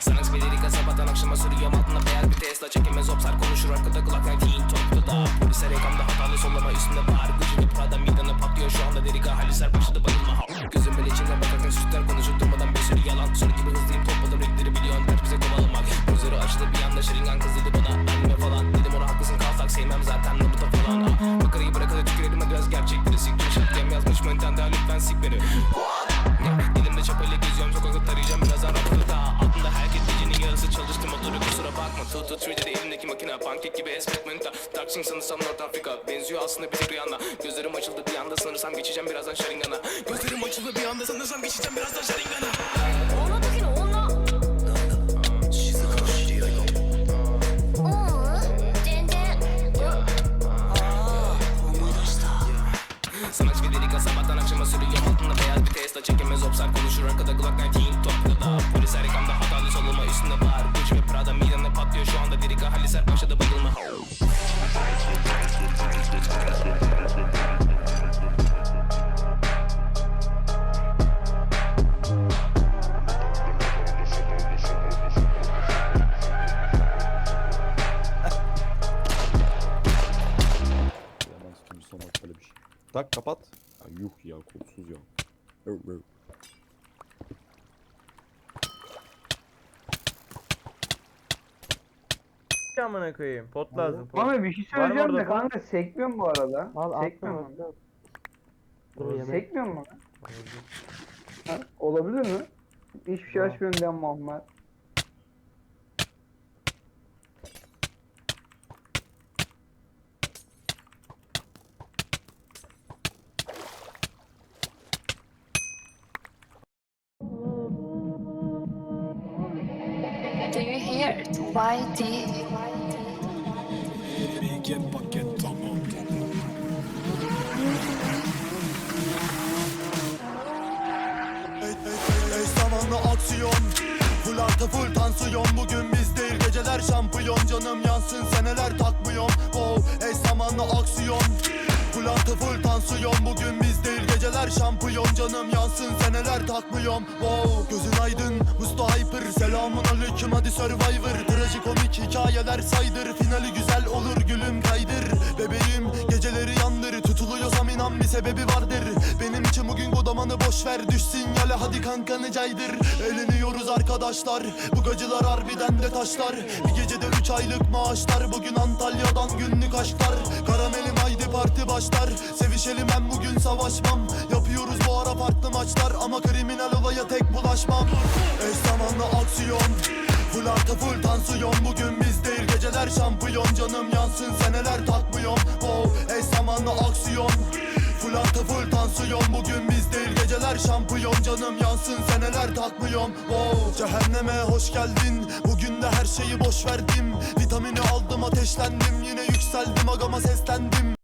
Sanks beliri kasabadan akşama sürüyorum. Altında beyaz bir Tesla Çekemez opsar konuşur. Arkada kulak kulaktan TikTok'ta da. Polise rekamda hatalı sollama üstünde bağır Gucci'li Prada midana patlıyor şu anda deri Halisler başladı bayılma Gözümün içine bakarken sütler konuşur. Durmadan bir sürü yalan Soru gibi hızlıyım. Topladım renkleri biliyorsun ters bize kovalamak. Gözleri açtı bir anda şırıngan kız dedi bana anime falan? Dedim ona haklısın kalsak sevmem zaten Naruto falan. Makarayı bırakalı tükürelim hadi biraz gerçekleri sik Şak yazmış Nintendo'ya lütfen sik beni. Dilimde çapayla geziyorum sokakta tarayacağım. 223'de elimdeki makine. Pankek gibi esmek manita Darksing sanırsam North Afrika. Benziyor aslında bir Rihanna Gözlerim açıldı bir anda sanırsam geçeceğim birazdan Sharingan'a. Gözlerim açıldı bir anda sanırsam geçeceğim birazdan Sharingan'a. Ona bakın ona. Sanatçı bir delik asamaktan akşama sürüyor. Altında beyaz bir Tesla çekemez. Obsar Konuşur arkada kulaktan Tak kapat. Ya yuh ya kolsuz ya. Öv, öv. amına koyayım. Pot lazım. Pot. Mami bir şey söyleyeceğim de pot? kanka sekmiyorum bu arada. Al sekmiyor attım mu? Dur yemek. Sekmiyor mu? Ha, olabilir mi? Hiçbir şey Tamam. açmıyorum diyen Muhammed. İt? YD Ey, aksiyon Full artı full tansiyon Bugün biz değil geceler şampiyon Canım yansın seneler takmıyorum Wow ey zamanlı aksiyon Full artı full tansiyon Bugün biz değil geceler şampiyon Canım yansın seneler takmıyorum Wow gözün aydın Selamun aleyküm hadi Survivor. Trajikomik hikayeler saydır. Finali güzel olur gülüm kaydır. Bebeğim geceleri yandır. Tutuluyorsam inan bir sebebi vardır. Benim için bugün godamanı boş ver. Düş sinyale hadi kankanı caydır. Eğleniyoruz arkadaşlar. Bu gacılar harbiden de taşlar. Bir gecede üç aylık maaşlar. Bugün Antalya'dan günlük aşklar. Karamelim haydi parti başlar. Sevişelim hem bugün savaşmam. Yapıyoruz bu ara farklı maçlar. Ama kriminal olaya tek bulaşmam artı full tansiyon Bugün biz değil. Geceler şampiyon Canım yansın seneler takmıyorum. Wow eş zamanlı aksiyon. Full artı full tansiyon Bugün biz değil. Geceler şampiyon Canım yansın seneler takmıyorum. Wow cehenneme hoş geldin. Bugün de her şeyi boş verdim. Vitamini aldım ateşlendim. Yine yükseldim agama seslendim